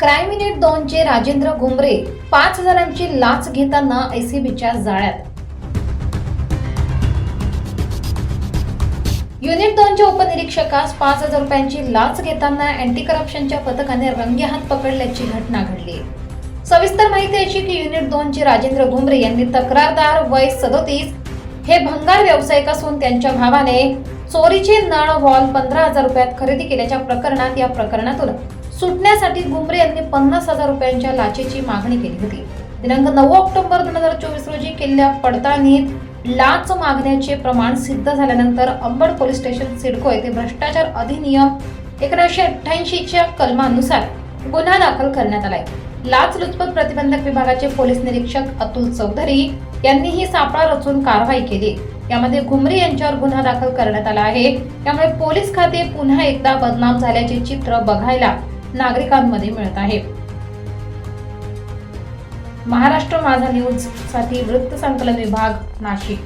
Crime unit दोनचे राजेंद्र घुमरे पाच हजारांची लाच घेताना एसीबीच्या जाळ्यात. युनिट दोनच्या उपनिरीक्षकास पाच हजार रुपयांची लाच घेताना अँटी करप्शनच्या पथकाने रंगेहात पकडल्याची घटना घडली. सविस्तर माहिती अशी की युनिट दोनचे राजेंद्र घुमरे यांनी तक्रारदार वय सदोतीस हे भंगार व्यावसायिक असून त्यांच्या भावाने चोरीचे नळ वॉल पंधरा हजार रुपयात खरेदी केल्याच्या प्रकरणात या प्रकरणातून सुटण्यासाठी घुमरे यांनी पन्नास हजार रुपयांच्या लाचेची मागणी केली होती. दिनांक नऊ ऑक्टोबर दोन हजार चोवीस रोजी केलेल्या पडताळणीत लाच मागण्याचे प्रमाण सिद्ध झाल्यानंतर अंबड पोलीस स्टेशन सिडको येथे भ्रष्टाचार अधिनियम एकोणीसशे अठ्ठ्याऐंशीच्या कलमानुसार गुन्हा दाखल करण्यात आलाय. लाचलुचपत प्रतिबंधक विभागाचे पोलीस निरीक्षक अतुल चौधरी यांनी ही सापळा रचून कारवाई केली. यामध्ये घुमरे यांच्यावर गुन्हा दाखल करण्यात आला आहे. त्यामुळे पोलीस खाते पुन्हा एकदा बदनाम झाल्याचे चित्र बघायला नागरिकांमध्ये मिळत आहे. महाराष्ट्र माझा न्यूजसाठी वृत्त संकलन विभाग नाशिक.